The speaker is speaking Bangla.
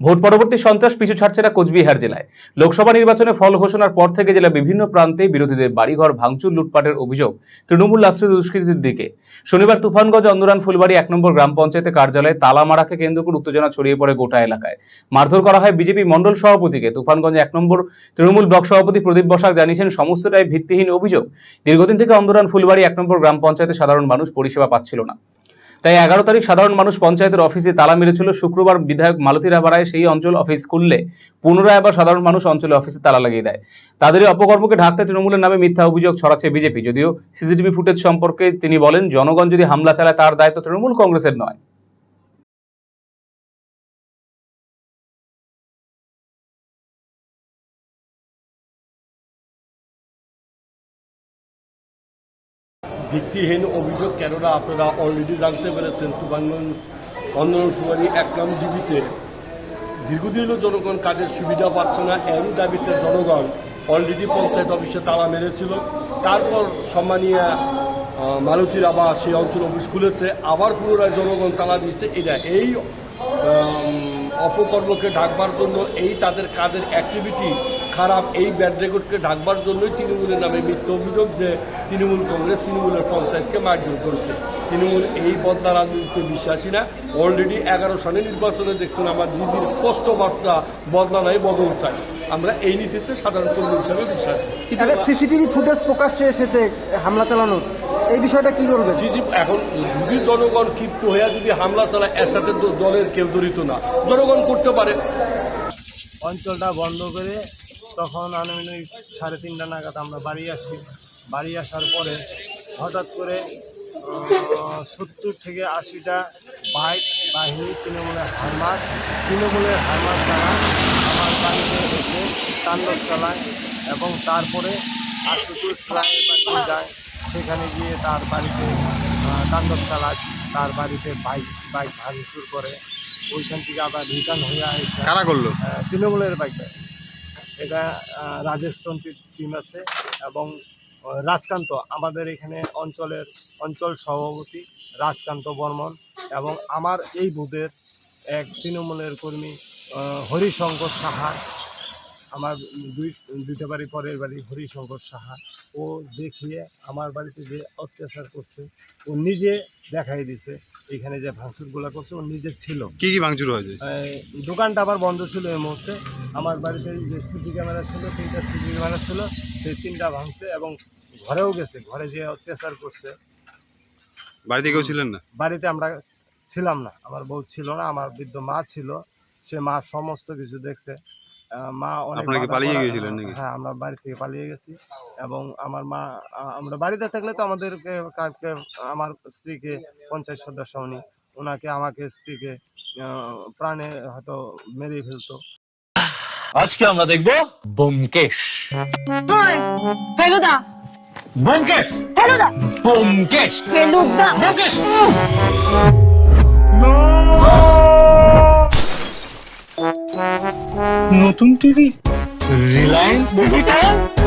ভোট পরবর্তী সন্ত্রাস পিছু ছাড়ছে না কোচবিহার জেলায়। লোকসভা নির্বাচনে ফল ঘোষণার পর থেকে জেলার বিভিন্ন প্রান্তে বিরোধীদের বাড়িঘর, ভাঙচুর, লুটপাটের অভিযোগ তৃণমূল আশ্রিত দুষ্কৃতীর দিকে। শনিবার তুফানগঞ্জ, অন্দরান, ফুলবাড়ি এক নম্বর গ্রাম পঞ্চায়েতের কার্যালয়ে তালা মারাকে কেন্দ্র করে উত্তেজনা ছড়িয়ে পড়ে গোটা এলাকায়। মারধর করা হয় বিজেপি মণ্ডল সভাপতিকে। তুফানগঞ্জ এক নম্বর তৃণমূল ব্লক সভাপতি প্রদীপ বসাক জানিয়েছেন, সমস্তটাই ভিত্তিহীন অভিযোগ। দীর্ঘদিন থেকে অন্দরান, ফুলবাড়ি এক নম্বর গ্রাম পঞ্চায়েতে সাধারণ মানুষ পরিষেবা পাচ্ছিল না। তাই এগারো তারিখ সাধারণ মানুষ পঞ্চায়েতের অফিসে তালা মেরেছিল। শুক্রবার বিধায়ক মালতী রাবারায় সেই অঞ্চল অফিস খুললে পুনরায় আবার সাধারণ মানুষ অঞ্চলে অফিসে তালা লাগিয়ে দেয়। তাদের অপকর্মকে ঢাকতে তৃণমূলের নামে মিথ্যা অভিযোগ ছড়াচ্ছে বিজেপি। যদিও সিসিটিভি ফুটেজ সম্পর্কে তিনি বলেন, জনগণ যদি হামলা চালায় তার দায়িত্ব তৃণমূল কংগ্রেসের নয়। ভিত্তিহীন অভিযোগ কেননা আপনারা অলরেডি জানতে পেরেছেন তুফানগঞ্জ অন্যবাড়ি এক নাম জীবিতে দীর্ঘদিনও জনগণ কাজের সুবিধা পাচ্ছে না, এরই দাবিতে জনগণ অলরেডি পঞ্চায়েত অফিসে তালা মেরেছিল। তারপর সম্মানীয় মালতীর আবার সেই অঞ্চল অফিস খুলেছে, আবার পুনরায় জনগণ তালা দিচ্ছে এটা এই অপকর্মকে ঢাকবার জন্য এই তাদের কাজের অ্যাক্টিভিটি খারাপ এই ব্যাড রেকর্ডকে ঢাকবার জন্যই তৃণমূলের নামে মিথ্যা অভিযোগ যে তৃণমূল কংগ্রেস তৃণমূলের পঞ্চায়েতকে মারধর করছে। তৃণমূল এই বদলা রাজনীতিতে বিশ্বাসী না। অলরেডি এগারো সালে নির্বাচনে দেখছেন আমার দিদির স্পষ্ট বার্তা বদলা নাই বদল চাই। আমরা এই নীতিতে সাধারণ কর্মী হিসাবে বিশ্বাসী। সিসিটিভি ফুটেজ প্রকাশ্যে এসেছে হামলা চালানোর। এই বিষয়টা কি করবে সিজি এখন যদি জনগণ ক্ষিপ্ত হয়ে যদি হামলা চালায় এর সাথে তো দলের কেউ জড়িত না। জনগণ করতে পারে। অঞ্চলটা বন্ধ করে তখন আনুমানিক সাড়ে তিনটা নাগাদ আমরা বাড়ি আসি। বাড়ি আসার পরে হঠাৎ করে সত্তর থেকে আশিটা বাইক বাহিনী তৃণমূলের হারমার তৃণমূলের হারমার দ্বারা আমার বাড়িতে এসে তাণ্ডব চালায় এবং তারপরে আশুতোষ রায়ের বাড়িতে যায়। সেখানে গিয়ে তার বাড়িতে তাণ্ডব চালায় তার বাড়িতে বাইক বাইক ভাঙচুর করে। ওইখান থেকে আবার রিটার্ন হয়ে আসে। কারা করল? তৃণমূলের বাইকটা। এটা আহ, রাজস্থান টিম আছে এবং রাজকান্ত আমাদের এখানে অঞ্চলের অঞ্চল সভাপতি রাজকান্ত বর্মন এবং আমার এই বুথের এক তৃণমূলের কর্মী হরিশঙ্কর সাহা আমার দুই দুইটা বাড়ি পরের বাড়ি হরিশঙ্কর সাহা। ও দেখিয়ে আমার বাড়িতে যে অত্যাচার করছে ও নিজে দেখাই দিছে এখানে যে ভাঙচুরগুলো করছে ও নিজের ছিল। কি কি ভাঙচুর হয়েছে? দোকানটা আবার বন্ধ ছিল এই মুহূর্তে। আমার বাড়িতে যে সিসি ক্যামেরা ছিল তিনটা সিসি ক্যামেরা ছিল সেই তিনটা ভাঙছে এবং ঘরেও গেছে। ঘরে যে অত্যাচার করছে বাড়িতে কেউ ছিলেন না? বাড়িতে আমরা ছিলাম না। আমার বউ ছিল না আমার বৃদ্ধ মা ছিল। সে মা সমস্ত কিছু দেখছে। মা অনেক পালিয়ে গিয়েছিলেন নাকি? হ্যাঁ আমরা বাড়ি থেকে পালিয়ে গেছি এবং আমার মা আমরা বাড়িতে থাকলে তো আমাদেরকে আমার স্ত্রীকে পঞ্চায়েত সদস্য উনি ওনাকে আমাকে স্ত্রীকে প্রাণে হয়তো মেরে ফেলতো। আজকে আমরা দেখব বোমকেশ। ফেলুদা। বোমকেশ! ফেলুদা। বোমকেশ! ফেলুদা। বোমকেশ! নতুন টিভি? রিলায়েন্স ডিজিটাল?